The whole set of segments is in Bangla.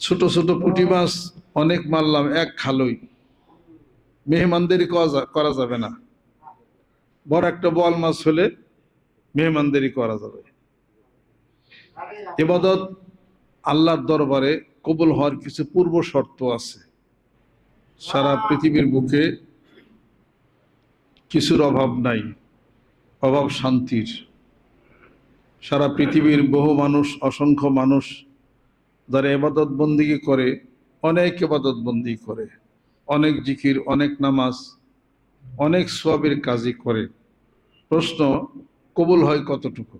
ছোট ছোট পুঁটি মাছ অনেক মারলাম এক খালই। মেহমানদারি করা যাবে না। বড় একটা বল মাছ হলে মেহমানদারি করা যাবে। এবাদত আল্লাহর দরবারে কবুল হওয়ার কিছু পূর্ব শর্ত আছে। সারা পৃথিবীর বুকে কিছুর অভাব নাই অভাব শান্তির। সারা পৃথিবীর বহু মানুষ অসংখ্য মানুষ যারা এবাদত বন্দিগি করে, অনেক এবাদত বন্দি করে, অনেক জিকির, অনেক নামাজ, অনেক সোয়াবের কাজই করে। প্রশ্ন, কবুল হয় কতটুকু?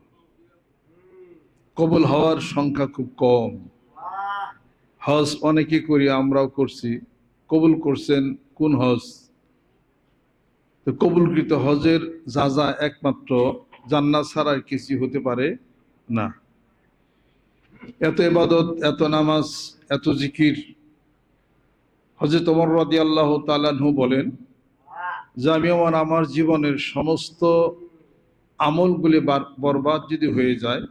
কবুল হওয়ার সংখ্যা খুব কম। হজ অনেকে করি, আমরাও করছি। কবুল করছেন কোন হজ? তো কবুলকৃত হজের যা যা একমাত্র জান্নাত ছাড়া কিছু হতে পারে না। এত এবাদত এত নামাজ, এত জিকির। হজরত ওমর রাদি আল্লাহ তালানহু বলেন যে আমি আমার আমার জীবনের সমস্ত আমলগুলি বার- বরবাদ যদি হয়ে যায়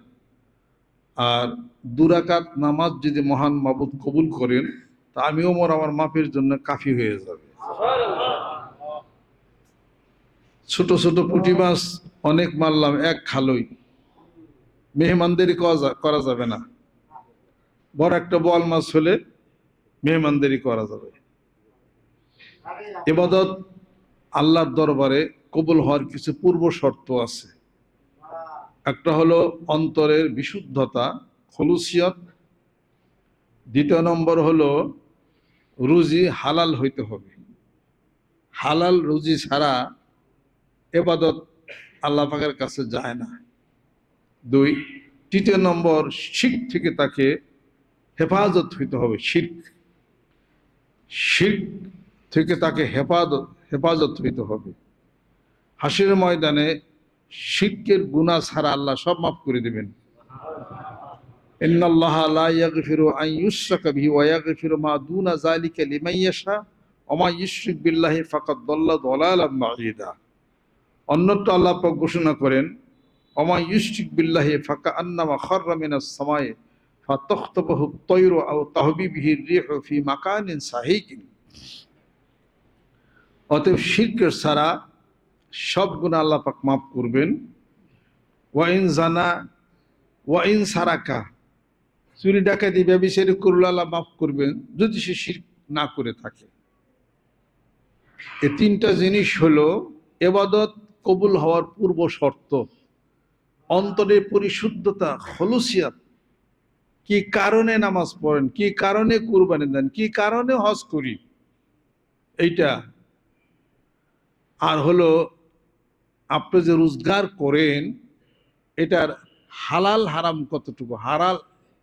আর দুরাকাত নামাজ যদি মহান মাবুদ কবুল করেন, তা আমি ওমর আমার মাপের জন্য কাফি হয়ে যাবে। ছোট ছোট পুঁটি মাছ, অনেক মারলাম, এক খালই। মেহমানদারি করা যা- করা যাবে না। বড় একটা বল মাছ হলে মেহমানদারি করা যাবে। এবাদত আল্লাহর দরবারে কবুল হওয়ার কিছু পূর্ব শর্ত আছে। একটা হলো অন্তরের বিশুদ্ধতা, খলুসিয়ত। দ্বিতীয় নম্বর হলো রুজি হালাল হইতে হবে। হালাল রুজি ছাড়া এবাদত আল্লাহ পাকের কাছে যায় না। দুই, তৃতীয় নম্বর শিখ থেকে তাকে হেফাজত হইতে হবে, শির্ক। শির্ক থেকে তাকে হেফাজত হেফাজত হইতে হবে। হাসির ময়দানে শির্কের গুণা ছাড়া আল্লাহ সব মাফ করে দেবেন। মা দুনা বিল্লাহি আল্লাহ ঘোষণা করেন ইউশরিক বিল্লাহি ফাকা আন্নামা খাররা মিনাস সামায়ে আত-তায়রু আও তাহবি বিহি রিহু ফি মাকানিন সাহিকিন। অতএব শিরকের ছাড়া সব গুণা আল্লাহ পাক মাফ করবেন। ওয়াইন জানা ওয়াইন সারাকা, চুরি ডাকাতি ব্যবসায়ী করলে আল্লাহ মাফ করবেন, যদি সে শির না করে থাকে। এ তিনটা জিনিস হলো এবাদত কবুল হওয়ার পূর্ব শর্ত অন্তরের পরিশুদ্ধতা হলুসিয়াত কি কারণে নামাজ পড়েন, কি কারণে কুরবানি দেন, কি কারণে হজ করি? এইটা। আর হলো, আপনি যে রোজগার করেন, এটার হালাল হারাম কতটুকু? হারাল,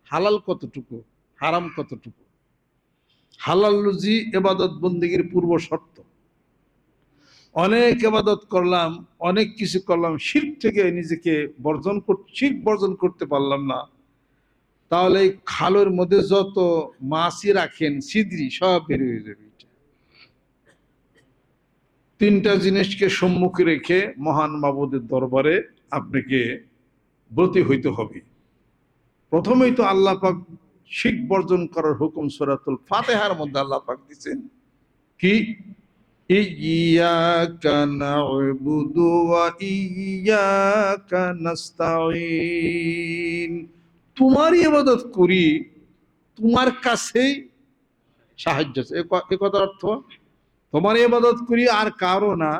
হালাল কতটুকু? হারাম কতটুকু? হালাল রুজি এবাদত বন্দীগীর পূর্ব শর্ত। অনেক এবাদত করলাম, অনেক কিছু করলাম, শির্ক থেকে নিজেকে বর্জন শির্ক বর্জন করতে পারলাম না। তাহলে এই খালের মধ্যে যত মাছই রাখেন, সিদ্রি, সব বের হয়ে যাবে তিনটা জিনিসকে সম্মুখে রেখে মহান মাবুদের দরবারে আপনাকে ব্রতী হইতে হবে। প্রথমেই তো আল্লাহ পাক শিখ বর্জন করার হুকুম সরাতুল ফাতেহার মধ্যে আল্লাহ পাক দিচ্ছেন কি? ইয়াকা নাস্তাঈন। তোমারই ইবাদত করি, তোমার কাছেই সাহায্য কথার অর্থ তোমার ইবাদত করি আর কারও না,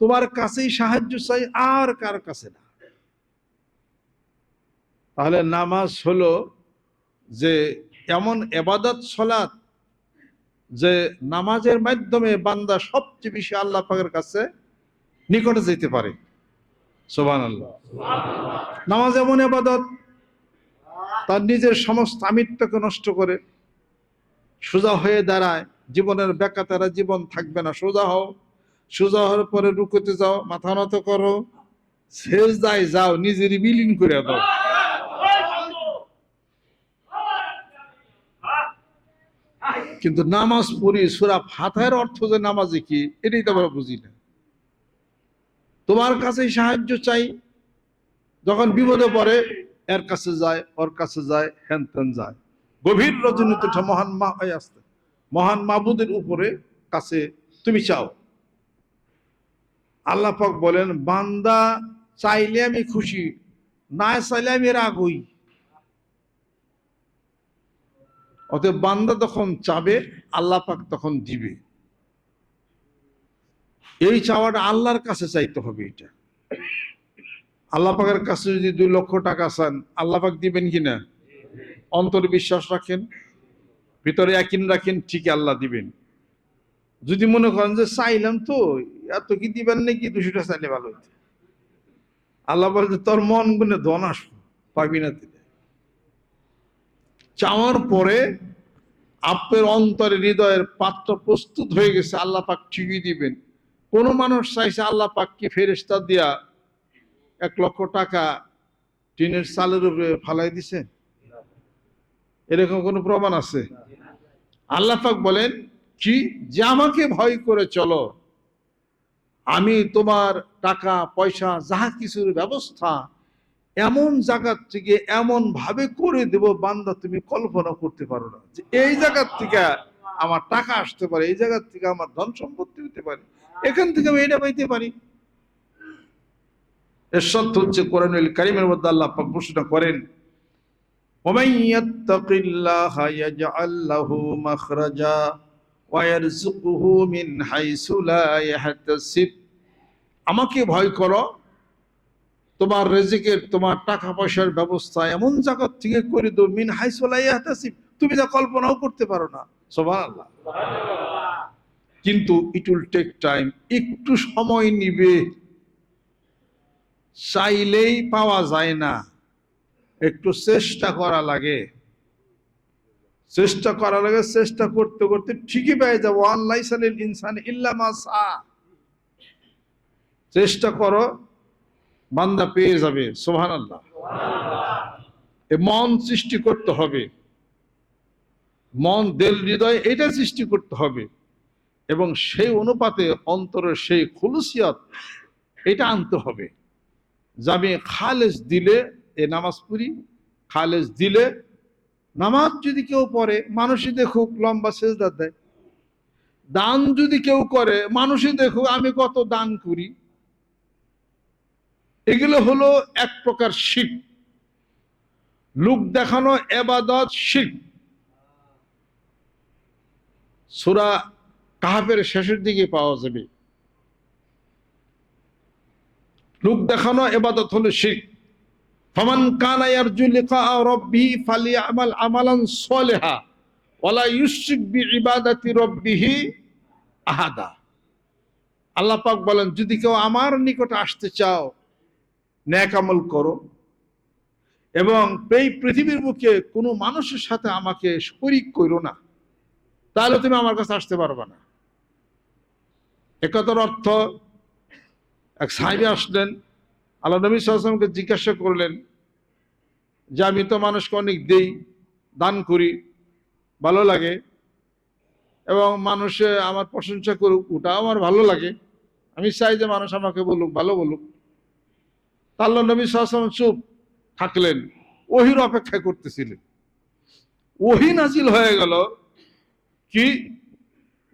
তোমার কাছেই সাহায্য চাই আর কার কাছে না। তাহলে নামাজ হলো যে এমন এবাদত, সলাৎ যে নামাজের মাধ্যমে বান্দা সবচেয়ে বেশি আল্লাহ পাকের কাছে নিকটে যেতে পারে। সোবান আল্লাহ নামাজ এমন এবাদত তার নিজের সমস্ত আমিত্বকে নষ্ট করে সোজা হয়ে দাঁড়ায়। জীবনের বেকাতারা জীবন থাকবে না, সোজা হও। সোজা হওয়ার পরে রুকুতে যাও, মাথা নত করো। শেষ দায় যাও, নিজের বিলীন করে দাও। কিন্তু নামাজ পড়ি, সুরা ফাতাহের অর্থ যে নামাজে কি, এটাই তো আমরা বুঝি না। তোমার কাছেই সাহায্য চাই, যখন বিপদে পড়ে এর কাছে যায় ওর কাছে যায় হ্যান ত্যান যায়। গভীর রজনীতে মহান মা এই আসতে মহান মাবুদের উপরে কাছে তুমি চাও। আল্লাহ পাক বলেন, বান্দা চাইলে আমি খুশি, না চাইলে আমি রাগই অতএব বান্দা তখন চাবে, আল্লাহ পাক তখন দিবে। এই চাওয়াটা আল্লাহর কাছে চাইতে হবে এটা। আল্লাহ পাকের কাছে যদি দুই লক্ষ টাকা চান, আল্লাহ পাক দিবেন কিনা অন্তরে বিশ্বাস রাখেন, ভিতরে একিন রাখেন ঠিক আল্লাহ দিবেন। যদি মনে করেন যে চাইলাম তো, এত কি দিবেন নাকি? দুশোটা চাইলে ভালো হইতো। আল্লাহ বলে যে, তোর মন গুনে ধন আসব পাবি না তুই চাওয়ার পরে আপনার অন্তরে হৃদয়ের পাত্র প্রস্তুত হয়ে গেছে, আল্লাহ পাক ঠিকই দিবেন। কোন মানুষ চাইছে আল্লাহ পাক কি ফেরেস্তা দিয়া এক লক্ষ টাকা টিনের চালের উপরে ফালাই দিছে? এরকম কোনো প্রমাণ আছে? আল্লাহ পাক বলেন, কি? যে আমাকে ভয় করে চলো। আমি তোমার টাকা, পয়সা, যাহা কিছুর ব্যবস্থা এমন জায়গার থেকে এমন ভাবে করে দেব, বান্দা তুমি কল্পনা করতে পারো না। যে এই জায়গার থেকে আমার টাকা আসতে পারে, এই জায়গার থেকে আমার ধন সম্পত্তি হতে পারে। এখান থেকে আমি এটা পাইতে পারি। এর সত্য হচ্ছে কোরআনুল কারিমের মধ্যে আল্লাহ পাক ঘোষণা করেন ومن يتق الله يجعل له مخرجا ويرزقه من حيث لا يحتسب আমাকে ভয় করো তোমার রেজিকের তোমার টাকা পয়সার ব্যবস্থা এমন জায়গা থেকে করে দো মিন হাইসোলাই হাতাসিব তুমি যা কল্পনাও করতে পারো না সোভান আল্লাহ কিন্তু ইট উইল টেক টাইম একটু সময় নিবে চাইলেই পাওয়া যায় না। একটু চেষ্টা করা লাগে। চেষ্টা করা লাগে, চেষ্টা করতে করতে ঠিকই পেয়ে যাব। আল্লাহ ইনসান ইল্লামা চেষ্টা করো, বান্দা পেয়ে যাবে। সোহান আল্লাহ মন সৃষ্টি করতে হবে। মন, দেল, হৃদয় এটা সৃষ্টি করতে হবে। এবং সেই অনুপাতে অন্তরের সেই খুলুসিয়ত এটা আনতে হবে। আমি খালেজ দিলে এ নামাজ পড়ি, খালেজ দিলে নামাজ যদি কেউ পড়ে, মানুষই দেখুক লম্বা সেজদা দেয়। দান যদি কেউ করে, মানুষই দেখুক আমি কত দান করি। এগুলো হলো এক প্রকার শিখ লুক দেখানো এবাদত শিখ সুরা কাহাফের শেষের দিকে পাওয়া যাবে। লোক দেখানো এবাদত হলো শিখ ফমান কানা ইয়ারজু লিকা রাব্বিহি আমালান সালিহা, ওয়ালা ইউশরিক রাব্বিহি আহাদা। আল্লাহ পাক বলেন, যদি কেউ আমার নিকটে আসতে চাও, ন্যাক করো এবং এই পৃথিবীর বুকে কোনো মানুষের সাথে আমাকে শরিক করো না, তাহলে তুমি আমার কাছে আসতে পারবে না। একথার অর্থ এক সাহেবে আসলেন, আল্লাহ নবী সাল্লামকে জিজ্ঞাসা করলেন, যে আমি তো মানুষকে অনেক দেই, দান করি, ভালো লাগে, এবং মানুষে আমার প্রশংসা করুক, ওটাও আমার ভালো লাগে, আমি চাই যে মানুষ আমাকে বলুক, ভালো বলুক। তা আল্লাহ নবী সাল্লাম চুপ থাকলেন, ওহির অপেক্ষা করতেছিলেন। ওহি নাজিল হয়ে গেল কি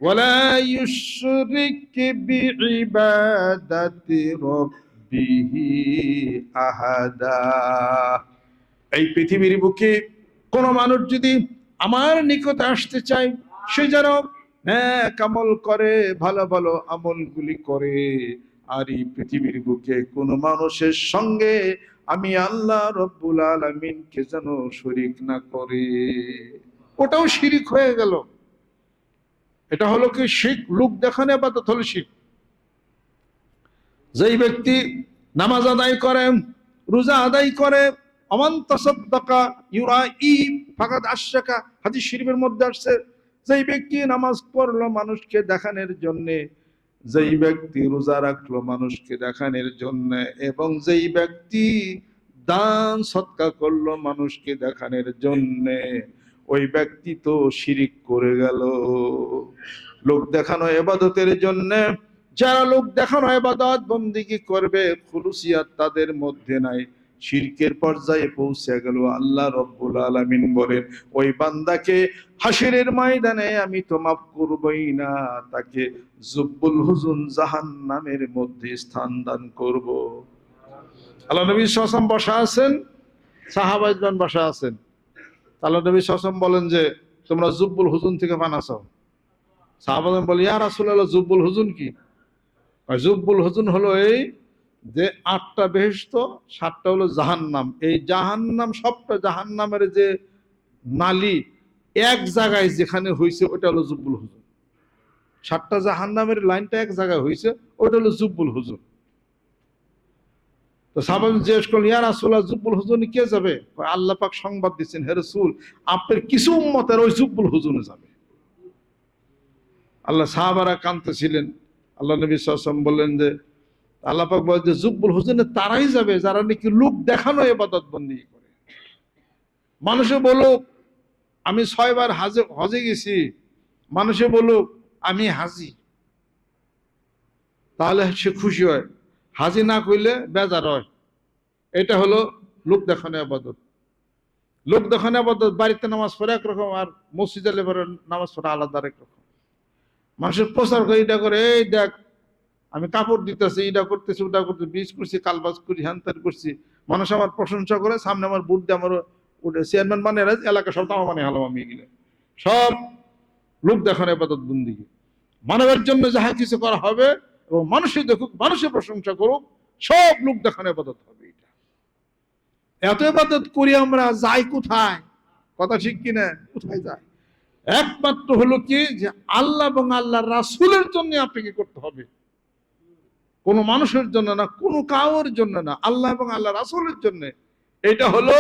ولا يشرك بعبادة ربه أحدا এই পৃথিবীর বুকে কোন মানুষ যদি আমার নিকটে আসতে চায় সে যেন ন্যাক আমল করে ভালো ভালো আমলগুলি করে আর এই পৃথিবীর বুকে কোন মানুষের সঙ্গে আমি আল্লাহ রব্বুল আলমিনকে যেন শরিক না করে ওটাও শিরিক হয়ে গেল এটা হলো কি শিখ, লোক দেখানো আপাতত হলো শিখ। যেই ব্যক্তি নামাজ আদায় করে, রোজা আদায় করে অমান ইউরা ই আশাকা মধ্যে আসছে, যেই ব্যক্তি নামাজ পড়ল মানুষকে দেখানোর জন্যে, যেই ব্যক্তি রোজা রাখল মানুষকে দেখানোর জন্য, এবং যেই ব্যক্তি দান সৎকা করল মানুষকে দেখানোর জন্যে ওই ব্যক্তি তো শিরিক করে গেল। লোক দেখানো এবাদতের জন্য, যারা লোক দেখানো এবাদত বন্দিগি করবে, খুলুসিয়াত তাদের মধ্যে নাই। শিরকের পর্যায়ে পৌঁছে গেল আল্লাহ রব্বুল আলামিন বলেন, ওই বান্দাকে হাসিরের ময়দানে আমি তো মাফ করবই না, তাকে জুব্বুল হুজুন জাহান নামের মধ্যে স্থান দান করব। আল্লাহ নবী সসম বসা আছেন? সাহাবাইজবান বসা আছেন? আল্লাহ নবী সসম বলেন যে, তোমরা জুব্বুল হুজুন থেকে বানাসাও সাহাবাদান বলে ইয়া রাসূলুল্লাহ, জুব্বুল হুজুন কি? জুব্বুল হুজুন হলো এই যে, আটটা বেহেশত, সাতটা হলো জাহান্নাম। এই জাহান্নাম সবটা জাহান্নামের যে নালি, এক জায়গায় যেখানে হয়েছে ওটা হলো জুব্বুল হুজুন। সাতটা জাহান্নামের লাইনটা এক জায়গায় হয়েছে ওটা হলো জুব্বুল হুজুর তো সাহাবান জিজ্ঞেস করলেন, ইয়া রাসূলুল্লাহ, জুব্বুল হুজুনি কে যাবে? আল্লাহ পাক সংবাদ দিচ্ছেন হে রাসূল, আপনার কিছু উম্মতের ওই জুব্বুল হুজুনে যাবে। আল্লাহ সাহাবারা কাঁদতেছিলেন। আল্লাহ নবী সাল্লাম বললেন যে, আল্লাহ পাক বলে যে, জুব্বুল হুজুনে তারাই যাবে, যারা নাকি লোক দেখানো এবাদত বন্দি করে। মানুষে বলুক, আমি ছয়বার হাজে, হজে গেছি। মানুষে বলুক, আমি হাজি। তাহলে সে খুশি হয়। হাজি না কইলে বেজার হয়। এটা হলো লোক দেখানো আবাদত। লোক দেখানো আবাদত, বাড়িতে নামাজ পড়ে একরকম আর মসজিদে লেবারে নামাজ পড়া আলাদা আরেক রকম। মানুষের প্রচার করে এটা করে, এই দেখ, আমি কাপড় দিতেছি, এটা করতেছি, ওটা করতেছি, বীজ করছি কালবাজ করি হ্যান ত্যান করছি মানুষ আমার প্রশংসা করে, সামনে আমার বুট দিয়ে আমার উঠে, চেয়ারম্যান মানে এলাকা সব তামা মানে হালাম আমি গেলে সব লোক দেখানো এবাদত বন্দিকে। মানবের জন্য যাহা কিছু করা হবে এবং মানুষের দেখুক, মানুষের প্রশংসা করুক, সব লোক দেখানো এবাদত হবে এটা। এত এবাদত করি আমরা, যাই কোথায়? কথা ঠিক কিনা? কোথায় যাই? একমাত্র হলো কি যে আল্লাহ এবং আল্লাহ রাসুলের জন্য আপনাকে করতে হবে। কোনো মানুষের জন্য না, কোনো কাউর জন্য না, আল্লাহ এবং আল্লাহ রাসুলের জন্য। এটা হলো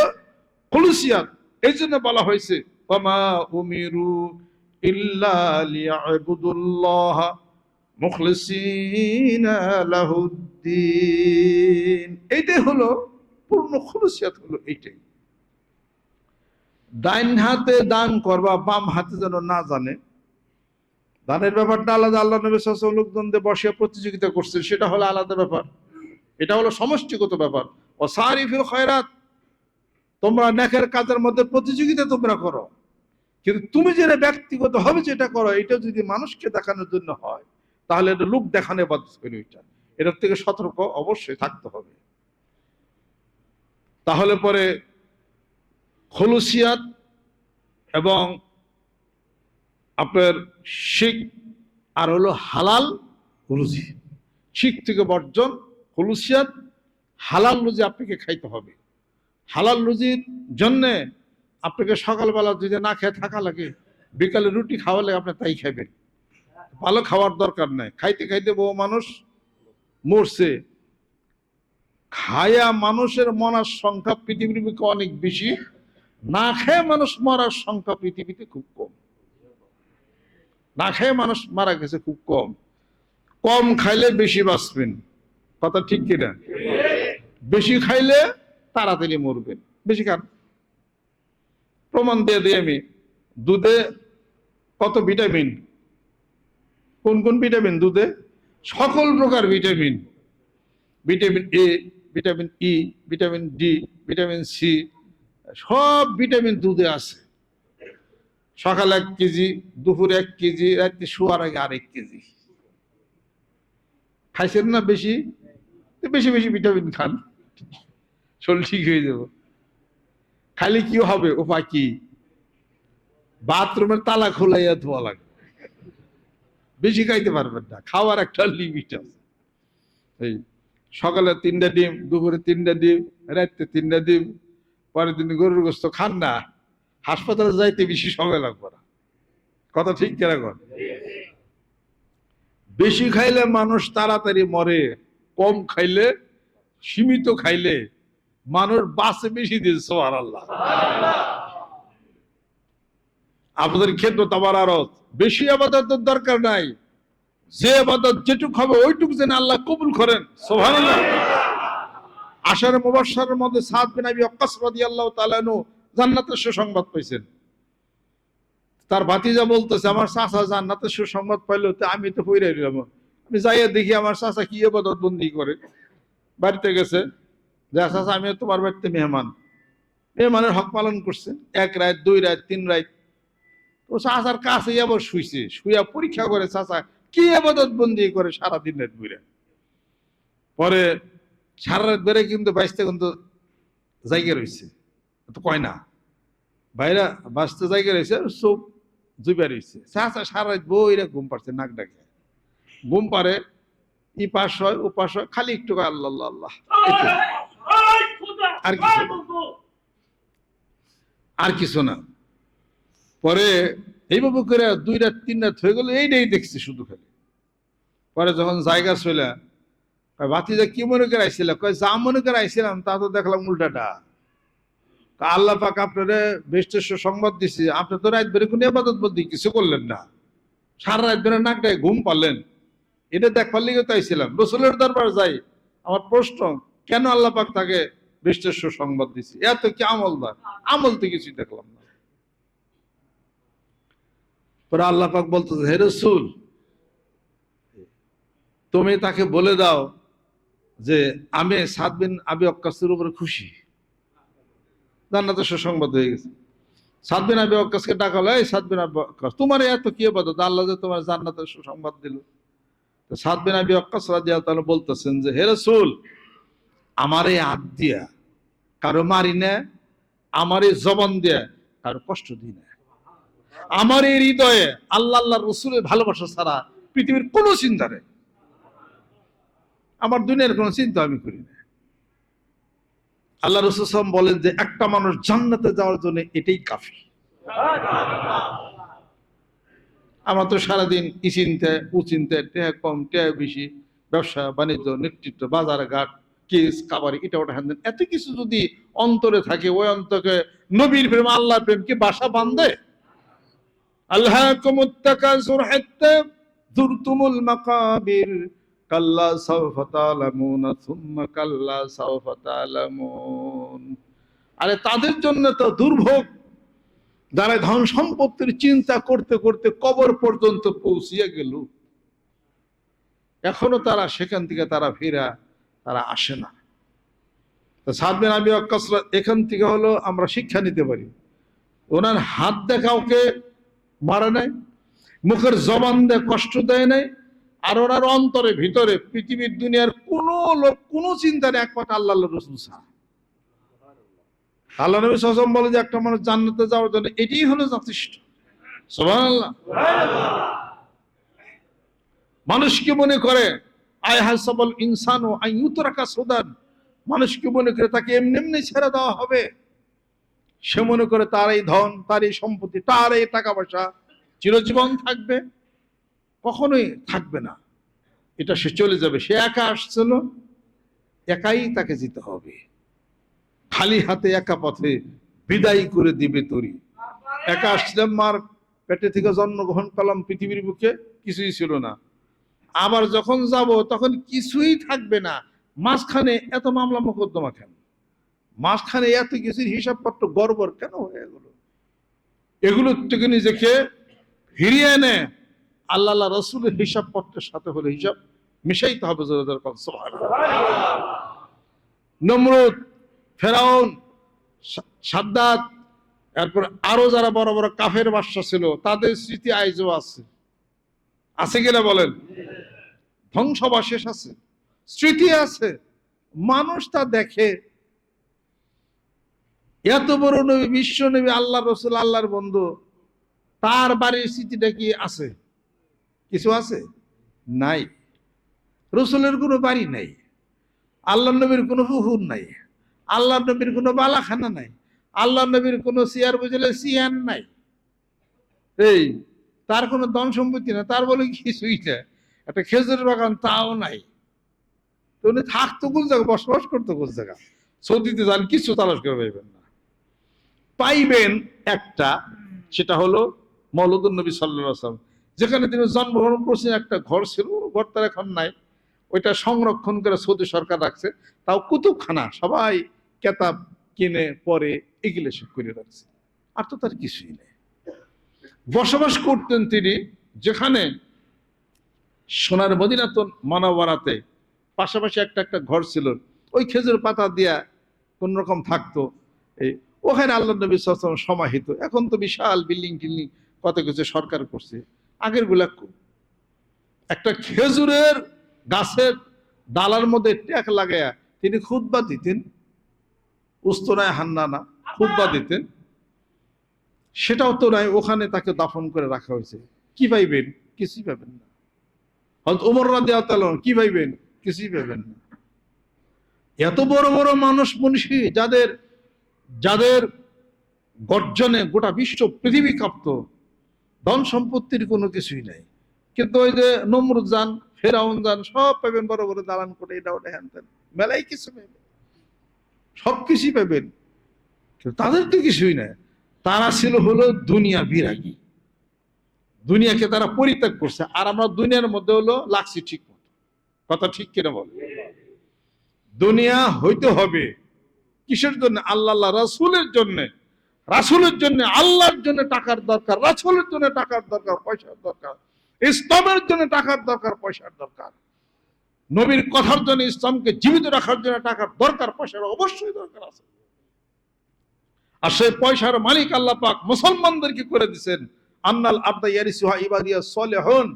খুলুসিয়াত। এই জন্য বলা হয়েছে ওমা উমিরু ইল্লা লিয়াবুদুল্লাহ মুখলিসিনা এইটাই হলো পূর্ণ খুলুসিয়াত হলো এইটাই। ডাইন হাতে দান করবা, বাম হাতে যেন না জানে। দানের ব্যাপারটা আলাদা, আল্লাহ নবী সাল্লাল্লাহু লোকজন দিয়ে বসিয়া প্রতিযোগিতা করছে সেটা হলো আলাদা ব্যাপার। এটা হলো সমষ্টিগত ব্যাপার। ও সারিফিল খয়রাত, তোমরা নেকের কাজের মধ্যে প্রতিযোগিতা তোমরা করো। কিন্তু তুমি যেটা ব্যক্তিগত হবে যেটা করো, এটা যদি মানুষকে দেখানোর জন্য হয় তাহলে এটা লুক দেখানো বাধ্য হইল এটা। এটার থেকে সতর্ক অবশ্যই থাকতে হবে। তাহলে পরে খলুসিয়াত এবং আপনার শিখ আর হলো হালাল রুজি। শিখ থেকে বর্জন খলুসিয়াত, হালাল রুজি আপনাকে খাইতে হবে। হালাল রুজির জন্যে আপনাকে সকালবেলা যদি না খেয়ে থাকা লাগে, বিকালে রুটি খাওয়া লাগে, আপনি তাই খাবেন ভালো খাওয়ার দরকার নাই। খাইতে খাইতে বহু মানুষ মরছে। খায়া মানুষের মরার সংখ্যা পৃথিবীর অনেক বেশি। না খেয়ে মানুষ মরার সংখ্যা পৃথিবীতে খুব কম। না খেয়ে মানুষ মারা গেছে খুব কম। কম খাইলে বেশি বাঁচবেন। কথা ঠিক কিনা? বেশি খাইলে তাড়াতাড়ি মরবেন। বেশি খান। প্রমাণ দিয়ে দিই আমি। দুধে কত ভিটামিন? কোন কোন ভিটামিন দুধে? সকল প্রকার vitamin. Vitamin A vitamin E vitamin D vitamin C সব ভিটামিন দুধে আছে। সকালে এক কেজি, দুপুরে এক কেজি, রাত্রে শোয়ার আগে আরেক কেজি। খাইছেন না বেশি? বেশি বেশি ভিটামিন খান। শরীর ঠিক হয়ে যাব। খালি কি হবে? উপায় কি? বাথরুমের তালা খোলাইয়া ধোয়া লাগবে। বেশি খাইতে পারবেন না। খাওয়ার একটা লিমিট আছে। এই সকালে তিনটা ডিম, দুপুরে তিনটা ডিম, রাত্রে তিনটা ডিম, পরের দিন গরুর গোস্ত খান না। হাসপাতালে যাইতে বেশি সময় লাগবে না। কথা ঠিক কীরকম বেশি খাইলে মানুষ তাড়াতাড়ি মরে, কম খাইলে, সীমিত খাইলে মানুষ বাসে বেশি দিন সোহার আল্লাহ আপনাদের ক্ষেত্র তোমার আরও বেশি আবাদতের দরকার নাই। যে আবাদত যেটুক হবে ওইটুক যেন আল্লাহ কবুল করেন। সোহান আশার মুবাসারের মধ্যে সাদ বিন আবি ওয়াক্কাস রাদিয়াল্লাহু তাআলা আনহু জান্নাতের সুসংবাদ পাইছেন। তার ভাতিজা বলতেছে আমার চাচা জান্নাতের সুসংবাদ পাইলো তো আমি তো পইরা রইলাম। আমি যাইয়া দেখি আমার চাচা কি আবাদত বন্দি করে। বাড়িতে গেছে। যে আচ্ছা, আমিও তোমার বাড়িতে মেহমান। মেহমানের হক পালন করছে। এক রাত দুই রাত তিন রাত। ও চাচার কাছে আবার শুইছে শুইয়া পরীক্ষা করে চাচা কি আবাদত বন্দি করে সারাদিন রাত বুড়ে পরে সারা রাত বেড়ে কিন্তু বাইশটা কিন্তু জায়গা রয়েছে। তো কয় না বাইরা বাঁচতে জায়গা রয়েছে চোখ জুবা রয়েছে। চাচা সারা রাত বইরা ঘুম পারছে নাক ডাকে। ঘুম পারে ই পাশ হয় ও পাশ হয় খালি একটু আল্লাহ আল্লাহ আল্লাহ। আর কিছু আর কিছু না। পরে এইভাবে করে দুই রাত তিন রাত হয়ে গেল, এইটাই দেখছি শুধু খালি। পরে যখন জায়গা চলে বাতিজা কি মনে করে আইছিল? কয়, যা মনে করে আইছিলাম, তা তো দেখলাম উল্টাটা। আল্লাহ পাক আপনারে বেষ্টেশ্ব সংবাদ দিছে। আপনি তো রাত বেড়ে কোনো এবাদত বলতে কিছু করলেন না। সারা রাত বেড়ে নাকটায় ঘুম পারলেন এটা দেখবার লিগে তো আইছিলাম। রসুলের দরবার যাই, আমার প্রশ্ন, কেন আল্লাহ পাক তাকে বেষ্টেশ্ব সংবাদ দিছে? এত কি আমলদার আমল তো কিছুই দেখলাম না। পরে আল্লাহ পাক বলতো হে রসুল, তুমি তাকে বলে দাও যে আমি সাত বিন আবি অক্কাসের উপরে খুশি। জান্নাতের সুসংবাদ হয়ে গেছে। সাত বিন আবি অক্কাসকে ডাকা হলো, এই সাত বিন আবি অক্কাস তোমার এত কি বাদত আল্লাহ যে তোমার জান্নাতের সুসংবাদ দিল। তো সাত বিন আবি অক্কাস রাদিয়াল্লাহু তাআলা বলতেছেন যে, হে রাসূল, আমার এই হাত দিয়া কারও মারি না, আমার এই জবান দিয়া কারও কষ্ট দিই না। আমার এই হৃদয়ে আল্লাহ আল্লাহ রসুলের ভালোবাসা ছাড়া পৃথিবীর কোনো চিন্তা নেই। আমার দুনিয়ার কোনো চিন্তা আমি করি না। আল্লাহ রসুল বলেন যে, একটা মানুষ জান্নাতে যাওয়ার জন্য এটাই কাফি। আমার তো সারাদিন ই চিন্তা উ চিন্তা টেহা কম টেহা বেশি ব্যবসা, বাণিজ্য, নেতৃত্ব, বাজার ঘাট, কেস কাবারি এটা ওটা হ্যান এত কিছু যদি অন্তরে থাকে, ওই অন্তকে নবীর প্রেম আল্লাহ প্রেম কি বাসা বান্ধে আল্লাহ কুমুত্তাকাসুর হাত্তা যুরতুমুল মাকাবির, কাল্লা সাউফা তালামুন সুম্মা কাল্লা সাউফা তালামুন আরে তাদের জন্য তো দুর্ভোগ। যারা ধন সম্পত্তির চিন্তা করতে করতে কবর পর্যন্ত পৌঁছিয়ে গেল, এখনও তারা সেখান থেকে তারা ফেরা, তারা আসে না। সাদবিন আবি অক্কাসরা এখান থেকে হলো আমরা শিক্ষা নিতে পারি। ওনার হাত দেখা ওকে মারা নাই, মুখের জবান দেয় কষ্ট দেয় নাই, আর ওনার অন্তরে ভিতরে পৃথিবীর দুনিয়ার কোনো লোক, কোনো চিন্তা নেই একমাত্র আল্লাহ রসুল ছাড়া। আল্লাহ নবী সসম বলে যে একটা মানুষ জান্নাতে যাওয়ার জন্য এটাই হলো যথেষ্ট। মানুষ কি মনে করে আয় হাসাবল ইনসান ও আইয়ুতরাকা সুদান মানুষ কি মনে করে তাকে এমনি এমনি ছেড়ে দেওয়া হবে? সে মনে করে তার এই ধন, তার এই সম্পত্তি, তার এই টাকা পয়সা চিরজীবন থাকবে, কখনোই থাকবে না। এটা সে চলে যাবে, সে একা আসছিল, একাই তাকে যেতে হবে। খালি হাতে একা পথে বিদায় করে দিবে তরি। একা আসছিলাম, মার পেটে থেকে জন্মগ্রহণ করলাম পৃথিবীর বুকে, কিছুই ছিল না। আবার যখন যাব, তখন কিছুই থাকবে না। মাঝখানে এত মামলা মোকদ্দমা কেন? মাঝখানে এত কিছুর হিসাবপত্র গড়বড় কেন হয়ে গেল? এগুলোর থেকে নিজেকে ফিরিয়ে এনে আল্লাহ আল্লাহ রসুলের হিসাবপত্রের সাথে হলে হিসাব মিশাইতে হবে নমরুদ, ফেরাউন সাদ্দাত, এরপর আরও যারা বড় বড় কাফের বাদশা ছিল, তাদের স্মৃতি আইজও আছে। আছে কিনা বলেন? ধ্বংস বা শেষ আছে। স্মৃতি আছে। মানুষ তা দেখে এত বড় নবী, বিশ্ব নবী, আল্লাহ রসুল, আল্লাহর বন্ধু। তার বাড়ির স্মৃতিটা কি আছে? কিছু আছে? নাই। রসুলের কোনো বাড়ি নাই। আল্লাহ নবীর কোনো পুকুর নাই। আল্লাহ নবীর কোনো বালাখানা নাই। আল্লাহ নবীর কোনো চেয়ার বুঝলে সিয়ান নাই। এই, তার কোনো ধন সম্পত্তি না তার বলে কিছুই না একটা খেজুরের বাগান তাও নাই। তো উনি থাকতো কোন জায়গা বসবাস করতো কোন জায়গা সৌদিতে যান, কিছু তালাশ করে পাইবেন না। পাইবেন একটা সেটা হলো মৌলুদুল নবী সাল্লাহ আসলাম যেখানে তিনি জন্মগ্রহণ করছেন একটা ঘর ছিল ঘর তার এখন নাই। ওইটা সংরক্ষণ করে সৌদি সরকার রাখছে। তাও কুতুবখানা সবাই কেতাব কিনে পরে এগুলো সব করে রাখছে। আর তো তার কিছুই নেই। বসবাস করতেন তিনি যেখানে সোনার মদিনাতন মানাওয়ারাতে। পাশাপাশি একটা একটা ঘর ছিল। ওই খেজুর পাতা দিয়া কোন রকম থাকতো। এই ওখানে আল্লাহ নবী সাল্লাম সমাহিত। এখন তো বিশাল বিল্ডিং টিল্ডিং, কত কিছু সরকার করছে। আগেরগুলা একটা খেজুরের গাছের ডালার মধ্যে ট্যাক লাগায়া তিনি খুদ্া দিতেন। উস্তনায় হান্নানা খুদ্া দিতেন। সেটাও তো নাই, ওখানে তাকে দাফন করে রাখা হয়েছে। কি পাইবেন কিছুই পাবেন না। হয়তো ওমর রাজি কি পাইবেন কিছুই পাবেন না। এত বড় বড় মানুষ, মনীষী, যাদের যাদের গর্জনে গোটা বিশ্ব পৃথিবী কাঁপত, ধন সম্পত্তির কোনো কিছুই নাই। কিন্তু ওই যে নমরুদ যান, ফেরাউন যান, সব পাবেন, বড় বড় দালান করে এটা ওটা হ্যান। মেলাই কিছু পাবেন। সব কিছুই পাবেন। কিন্তু তাদের তো কিছুই নাই। তারা ছিল হলো দুনিয়া বিরাগী। দুনিয়াকে তারা পরিত্যাগ করছে। আর আমরা দুনিয়ার মধ্যে হলো লাগছি ঠিক মতো। কথা ঠিক কিনা বল? দুনিয়া হইতে হবে। কিসের জন্য? আল্লাহ রাসুলের জন্য। রাসুলের জন্য আল্লাহর জন্য টাকার দরকার, রাসুলের জন্য টাকার দরকার, পয়সার দরকার। ইসলামের জন্য টাকার দরকার, পয়সার দরকার। নবীর কথার জন্য, ইসলামকে জীবিত রাখার জন্য টাকার দরকার, পয়সার অবশ্যই দরকার আছে। আর সেই পয়সার মালিক আল্লাহ পাক মুসলমানদেরকে করে দিছেন। আন্নাল আব্দা ইয়ারিসুহা ইবাদিয়া সলেহন।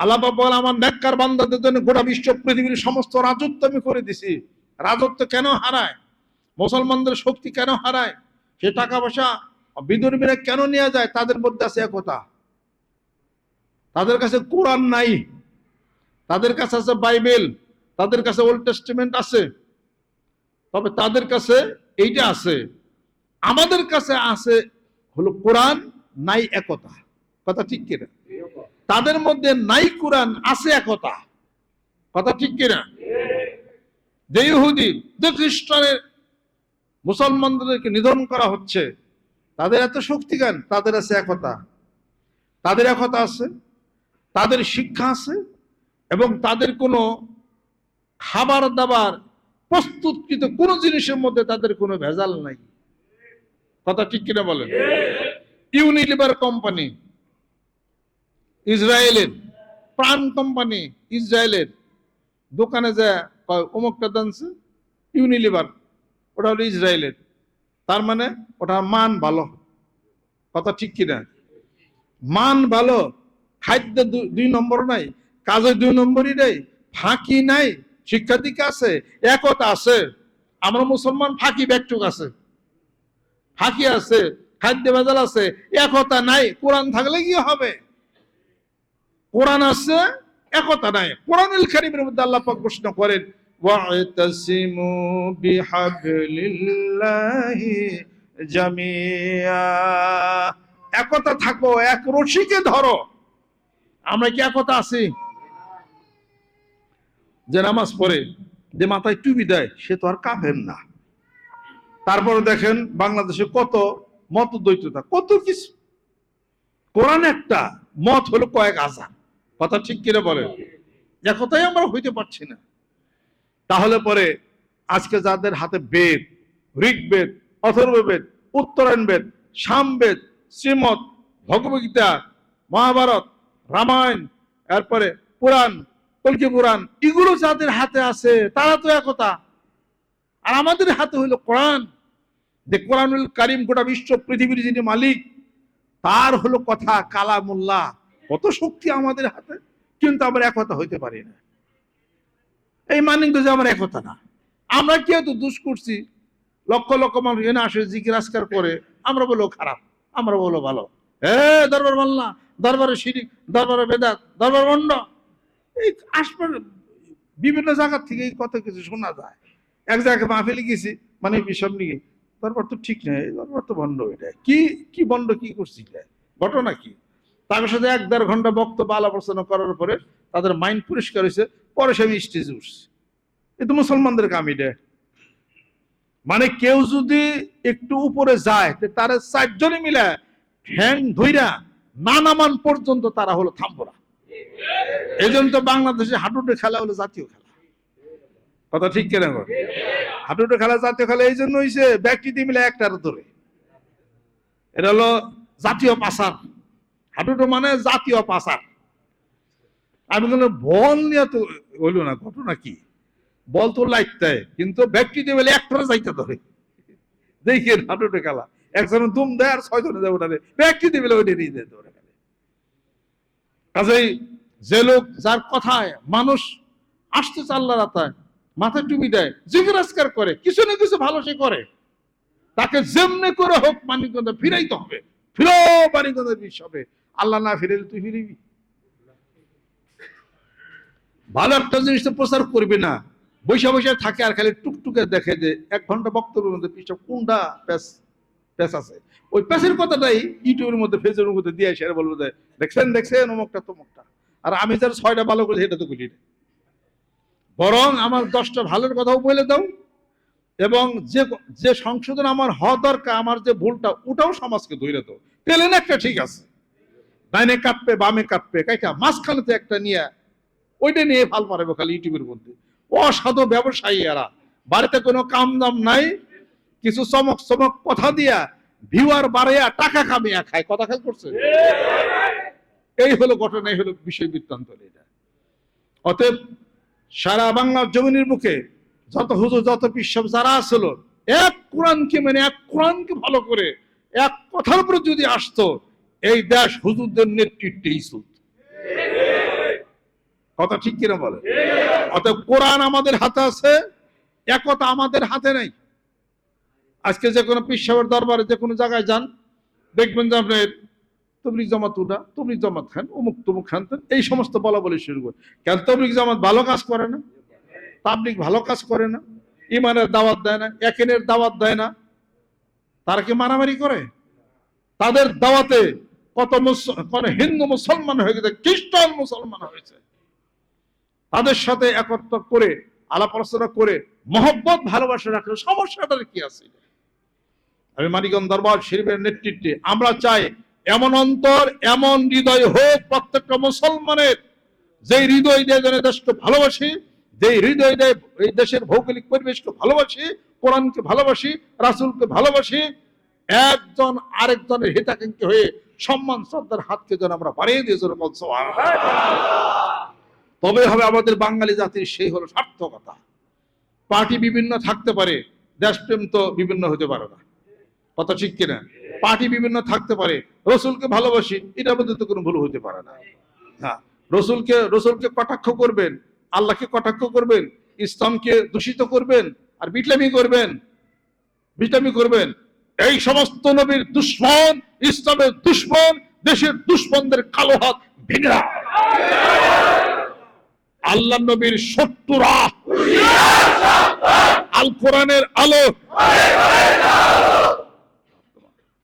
আল্লাহ পাক বলে আমার নেককার বান্দাদের জন্য গোটা বিশ্ব পৃথিবীর সমস্ত রাজত্ব আমি করে দিছি। রাজত্ব কেন হারায়? মুসলমানদের শক্তি কেন হারায়? সে টাকা পয়সা বিদর্মীরা কেন নিয়ে যায়? তাদের মধ্যে আছে একতা। তাদের কাছে কোরআন নাই। তাদের কাছে আছে বাইবেল। তাদের কাছে ওল্ড টেস্টিমেন্ট আছে। তবে তাদের কাছে এইটা আছে। আমাদের কাছে আছে হলো কোরআন নাই একতা। কথা ঠিক কিনা? তাদের মধ্যে নাই কোরআন, আছে একতা। কথা ঠিক কিনা? যে খ্রিস্টানের মুসলমানদেরকে নিধন করা হচ্ছে, তাদের এত শক্তি শক্তিগান তাদের আছে একতা। তাদের একতা আছে, তাদের শিক্ষা আছে, এবং তাদের কোনো খাবার দাবার প্রস্তুতকৃত কোনো জিনিসের মধ্যে তাদের কোনো ভেজাল নাই। কথা ঠিক কিনা বলেন? ইউনিলিভার কোম্পানি ইসরায়েলের প্রাণ কোম্পানি ইসরায়েলের দোকানে যা অমুকটা দানছে ইউনিলিভার ওটা হলো ইসরায়েলের। তার মানে ওটা মান ভালো। কথা ঠিক কিনা? মান ভালো, খাদ্য দুই নম্বর নাই কাজে দুই নম্বরই নেই, ফাঁকি নাই শিক্ষা দিকে আছে, একতা আছে। আমরা মুসলমান ফাঁকি ব্যাগটুক আছে। ফাঁকি আছে, খাদ্য ভেজাল আছে, একতা নাই, কোরআন থাকলে কি হবে? কোরআন আছে, একতা নাই। কোরআনুল কারীমের মধ্যে আল্লাহ ঘোষণা করেন ওয়াতাসিমু বিহাবলিল্লাহি জামিয়া একতা থাকো এক রশিকে ধরো। আমরা কি একতা আছি? যে নামাজ পড়ে, যে মাথায় টুপি দেয়, সে তো আর কাফের না। তারপরে দেখেন, বাংলাদেশে কত মত দ্বৈততা কত কিছু। কোরআন একটা, মত হলো কয়েক হাজার। কথা ঠিক কিনা বলেন? একতাই আমরা হইতে পারছি না। তাহলে পরে আজকে যাদের হাতে বেদ, ঋগ্বেদ, অথর্ববেদ উত্তরায়ণ বেদ সামবেদ শ্রীমদ ভগবদ্গীতা, মহাভারত, রামায়ণ, এরপরে পুরাণ, কলকি পুরাণ, এগুলো যাদের হাতে আছে, তারা তো একতা। আর আমাদের হাতে হইল কোরআন। যে কোরআনুল কারিম গোটা বিশ্ব পৃথিবীর যিনি মালিক, তার হলো কথা কালামুল্লাহ। কত শক্তি আমাদের হাতে, কিন্তু আমরা একতা হইতে পারি না। এই মানিক যে আমার একতা না। আমরা কেউ তো দুষ করছি। লক্ষ লক্ষ মানুষ এনে আসে জিজ্ঞাসকার করে। আমরা বলো খারাপ, আমরা বলো ভালো। এ, দরবার মাল্লা, দরবারে শিরিক, দরবারে বেদাত, দরবার মন্ড। এই আশপাশ বিভিন্ন জায়গা থেকে এই কত কিছু শোনা যায়। এক জায়গায় মাহফিলে গেছি মানে বিষম নিয়ে। দরবার তো ঠিক নেই দরবার তো বন্ধ এটা কি কি বন্ধ, কি করছি? ঘটনা কি? তাদের সাথে এক দেড় ঘণ্টা বক্তব্য আলোচনা করার পরে তাদের মাইন্ড পরিষ্কার হয়েছে। পরে সে আমি স্টেজে উঠছি। এ তো মুসলমানদের কাম মানে কেউ যদি একটু উপরে যায় তারা চারজনে মিলে ঠ্যাং ধইরা না নামান পর্যন্ত তারা হলো থাম্পরা এই জন্য তো বাংলাদেশে হাডুডে খেলা হলো জাতীয় খেলা। কথা ঠিক কেন হাডুডে খেলা জাতীয় খেলা, এই জন্য হয়েছে ব্যক্তি দিয়ে মিলে একটার ধরে এটা হলো জাতীয় পাসার হাডুডো মানে জাতীয় পাসার আমি বললাম বল নিয়ে তো হইল না, ঘটনা কি? বল তো লাইট দেয় কিন্তু ব্যক্তি দিয়ে বলে একটা যাইতে ধরে দেখেন হাঁটুটে খেলা। একজন দুম দেয় আর ছয়জনে দেয় ওটারে ব্যক্তি দিয়ে বলে ওইটা নিয়ে যেতে ধরে কাজেই যে লোক, যার কথায় মানুষ আসতে চাল্লা রাতায় মাথায় টুপি দেয় জিজ্ঞাসকার করে, কিছু না কিছু ভালো সে করে। তাকে যেমনে করে হোক, মানিকগঞ্জে ফিরাইতে হবে। ফিরো মানিকগঞ্জের বিশ্ব হবে আল্লাহ না ফিরাইলে তুই ফিরিবি ভালো একটা জিনিস তো প্রচার করবি না। বৈশা বৈশা থাকে আর খালি টুকটুকে দেখে যে এক ঘণ্টা বক্তব্যের মধ্যে পিছনে কোনটা প্যাস প্যাস আছে। ওই প্যাসের কথাটাই ইউটিউবের মধ্যে, ফেসবুকের মধ্যে দিয়ে সেটা বলব যে, দেখছেন দেখছেন, অমুকটা, তমুকটা। আর আমি যার ছয়টা ভালো করে, সেটা তো বলি না। বরং আমার দশটা ভালোর কথাও বলে দাও এবং যে যে সংশোধন আমার হওয়া দরকার, আমার যে ভুলটা, ওটাও সমাজকে ধরে দাও। পেলেন একটা ঠিক আছে। ডাইনে কাটবে বামে কাটবে কাইটা মাঝখানেতে একটা নিয়ে ওইটা নিয়ে ফাল মারাবে খালি ইউটিউবের মধ্যে। অসাধু ব্যবসায়ী এরা। বাড়িতে কোনো কাম দাম নাই। কিছু চমক চমক কথা দিয়া ভিউয়ার বাড়াইয়া টাকা কামিয়া খায়। কথা খেয়াল করছে? এই হলো ঘটনা, এই হলো বিষয় বৃত্তান্ত এটা অতএব সারা বাংলার জমিনের বুকে যত হুজুর, যত বিশ্ব যারা আসলো, এক কোরআনকে মানে এক কোরআনকে ভালো করে, এক কথার উপর যদি আসতো এই দেশ হুজুরদের নেতৃত্বেই চলত কথা ঠিক কিনা বলে? অর্থাৎ কোরআন আমাদের হাতে আছে, একতা আমাদের হাতে নাই। আজকে যে কোনো পিসাবের দরবারে যে কোনো জায়গায় যান, দেখবেন যে আপনার তবলিক জামাত উঠা তবলিক জামাত খান, অমুক তমুক খান, এই সমস্ত বলা বলে শুরু করে। কেন তবলিক জামাত ভালো কাজ করে না? তাবলিক ভালো কাজ করে না? ইমানের দাওয়াত দেয় না, একেনের দাওয়াত দেয় না। তারা কি মারামারি করে? তাদের দাওয়াতে কত মুস- কত হিন্দু মুসলমান হয়ে গেছে, খ্রিস্টান মুসলমান হয়েছে। তাদের সাথে একত্র করে, আলাপ আলোচনা করে, মহব্বত, ভালোবাসা রাখলে সমস্যাটার কি আছে? আমি মানিকগঞ্জ দরবার শরীফের নেতৃত্বে, আমরা চাই এমন অন্তর, এমন হৃদয় হোক প্রত্যেকটা মুসলমানের যে হৃদয় দিয়ে যেন দেশকে ভালোবাসি যে হৃদয় দেয় এই দেশের ভৌগোলিক পরিবেশকে ভালোবাসি, কোরআনকে ভালোবাসি, রাসুলকে ভালোবাসি একজন আরেকজনের হিতাকাঙ্ক্ষী হয়ে সম্মান, শ্রদ্ধার হাতকে যেন আমরা বাড়িয়ে দিয়ে যেন বলছো তবে হবে আমাদের বাঙালি জাতির সেই হলো সার্থকতা। পার্টি বিভিন্ন থাকতে পারে, দেশপ্রেম তো বিভিন্ন হতে পারে না। কথা ঠিক কিনা? পার্টি বিভিন্ন থাকতে পারে, রসুলকে ভালোবাসি এটার মধ্যে তো কোনো ভুল হতে পারে না। হ্যাঁ রসুলকে রসুলকে কটাক্ষ করবেন, আল্লাহকে কটাক্ষ করবেন, ইসলামকে দূষিত করবেন, আর বিটলামি করবেন। বিটলামি করবেন এই সমস্ত নবীর দুশ্মন, ইসলামের দুশ্মন, দেশের দুশ্মনদের কালো হাত ভেঙে। আল্লাহ নবীর শত্রুরা আল কোরআনের আলো